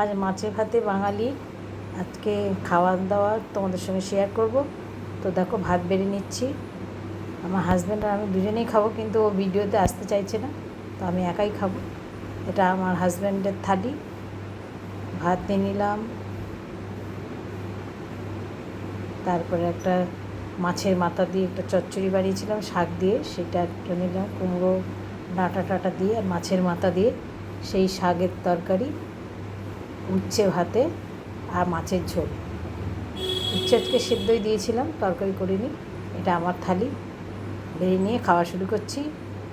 আজ মাছে ভাতে বাঙালি। আজকে খাওয়া দাওয়া তোমাদের সঙ্গে শেয়ার করব। তো দেখো, ভাত বেড়ে নিচ্ছি। আমার হাজব্যান্ড আর আমি দুজনেই খাব, কিন্তু ও ভিডিওতে আসতে চাইছে না। তো আমি একাই খাব। এটা আমার হাজব্যান্ডের থালি। ভাত নিয়ে নিলাম। তারপরে একটা মাছের মাথা দিয়ে একটা চচ্চড়ি বানিয়েছিলাম, শাক দিয়ে। সেটা একটা নিলাম, কুমড়ো ডাঁটা টাটা দিয়ে আর মাছের মাথা দিয়ে। সেই শাকের তরকারি। উচ্ছে ভাতে আর মাছের ঝোল। উচ্ছে আজকে সেদ্ধই দিয়েছিলাম, তরকারি করিনি, এটা আমার থালি। বেরিয়ে নিয়ে খাওয়া শুরু করছি।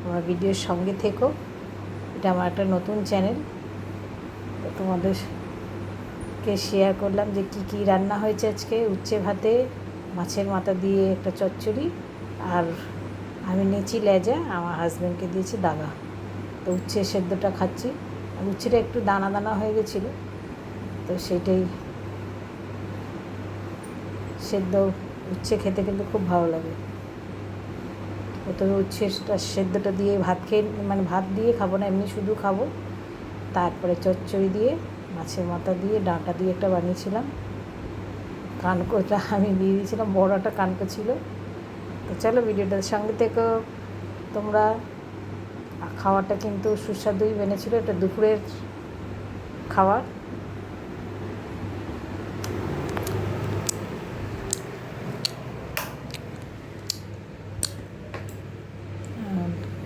আমার ভিডিওর সঙ্গে থেকো। এটা আমার একটা নতুন চ্যানেল। তোমাদেরকে শেয়ার করলাম যে কী কী রান্না হয়েছে আজকে। উচ্ছে ভাতে, মাছের মাথা দিয়ে একটা চচ্চড়ি আর আমি নিয়েছি লেজা, আমার হাজব্যান্ডকে দিয়েছি দাগা তো উচ্ছে সেদ্ধটা খাচ্ছি। আর উচ্ছেটা একটু দানা দানা হয়ে গেছিল। তো সেইটাই সেদ্ধ উচ্ছে খেতে কিন্তু খুব ভালো লাগে। প্রথমে উচ্ছেটা সেদ্ধটা দিয়ে ভাত খেয়ে মানে ভাত দিয়ে খাব না, এমনি শুধু খাব। তারপরে চচ্চড়ি দিয়ে, মাছের মাথা দিয়ে, ডাঁটা দিয়ে একটা বানিয়েছিলাম। কানকোটা আমি দিয়ে দিয়েছিলাম, বড় একটা কানকো ছিল। তো চলো ভিডিওটার সঙ্গে থেকে। তোমরা খাওয়াটা কিন্তু সুস্বাদুই বেনেছিল এটা দুপুরের খাবার।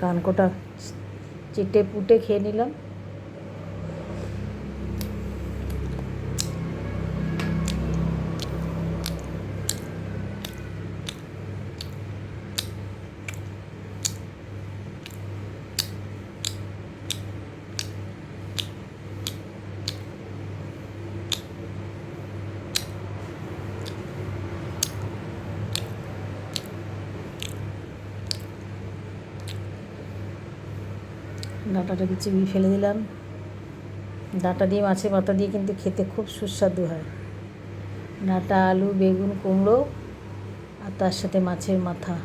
কানকোটা চেটে পুটে খেয়ে নিলাম। ডাঁটাটাকে চিবিয়ে ফেলে দিলাম। ডাঁটা দিয়ে, মাছের মাথা দিয়ে কিন্তু খেতে খুব সুস্বাদু হয়। ডাঁটা, আলু, বেগুন, কুমড়ো আর তার সাথে মাছের মাথা।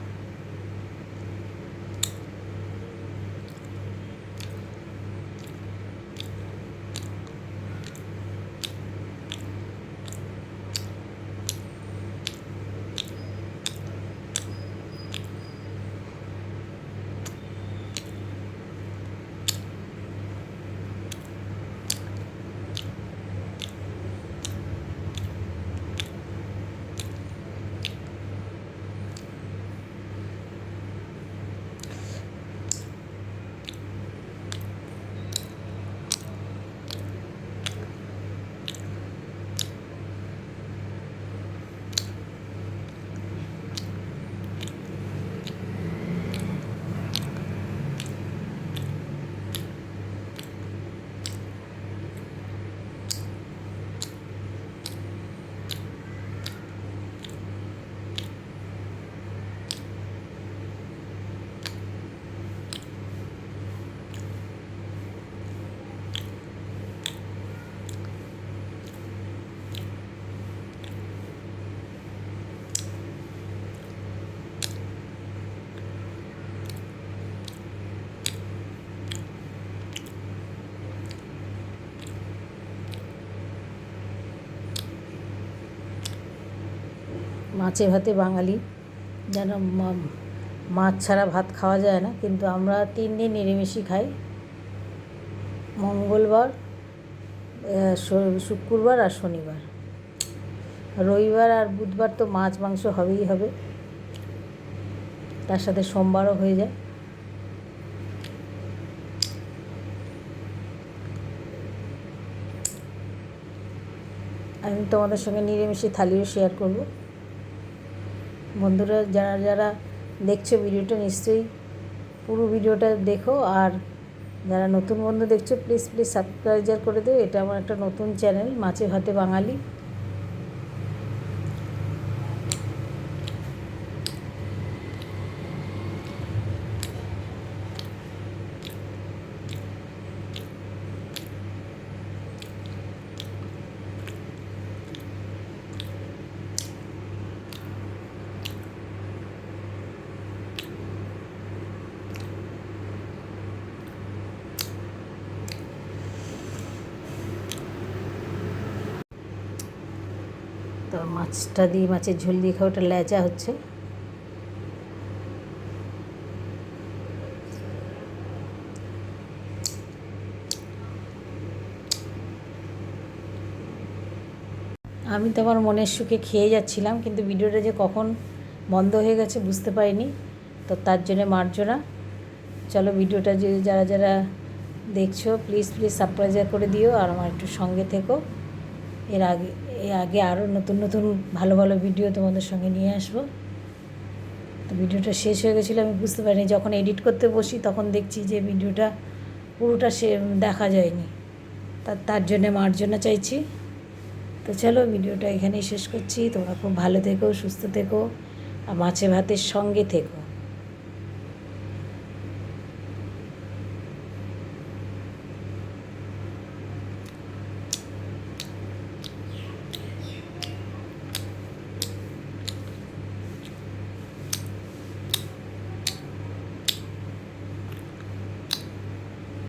মাছে ভাতে বাঙালি। যেন মাছ ছাড়া ভাত খাওয়া যায় না। কিন্তু আমরা তিন দিন নিরামিষই খাই। মঙ্গলবার শুক্রবার আর শনিবার। রবিবার আর বুধবার তো মাছ, মাংস হবেই হবে। তার সাথে সোমবারও হয়ে যায়। আমি তোমাদের সঙ্গে নিরামিষি থালিও শেয়ার করব। বন্ধুরা, যারা যারা দেখছ ভিডিওটা নিশ্চয়ই পুরো ভিডিওটা দেখো। আর যারা নতুন বন্ধু দেখছ প্লিজ প্লিজ সাবস্ক্রাইজার করে দেবে এটা আমার একটা নতুন চ্যানেল মাছে ভাতে বাঙালি। তো মাছটা দিয়ে মাছের ঝোল দিয়ে খাওয়া ওটা ল্যাচা হচ্ছে। আমি তো আমার মনের সুখে খেয়ে যাচ্ছিলাম, কিন্তু ভিডিওটা যে কখন বন্ধ হয়ে গেছে বুঝতে পারিনি। তো তার জন্যে মার্জনা। চলো ভিডিওটা যে যারা যারা দেখছ প্লিজ প্লিজ সাবস্ক্রাইব করে দিও আর আমার একটু সঙ্গে থেকো। এর আগে এর আগে আরও নতুন নতুন ভালো ভালো ভিডিও তোমাদের সঙ্গে নিয়ে আসব। তো ভিডিওটা শেষ হয়ে গেছিল, আমি বুঝতে পারিনি, যখন এডিট করতে বসি তখন দেখছি যে ভিডিওটা পুরোটা সে দেখা যায়নি। তা, তার জন্যে মার্জনা চাইছি। তো চলো ভিডিওটা এখানেই শেষ করছি, তোমরা খুব ভালো থেকো, সুস্থ থেকো, আর মাছে ভাতের সঙ্গে থেকো।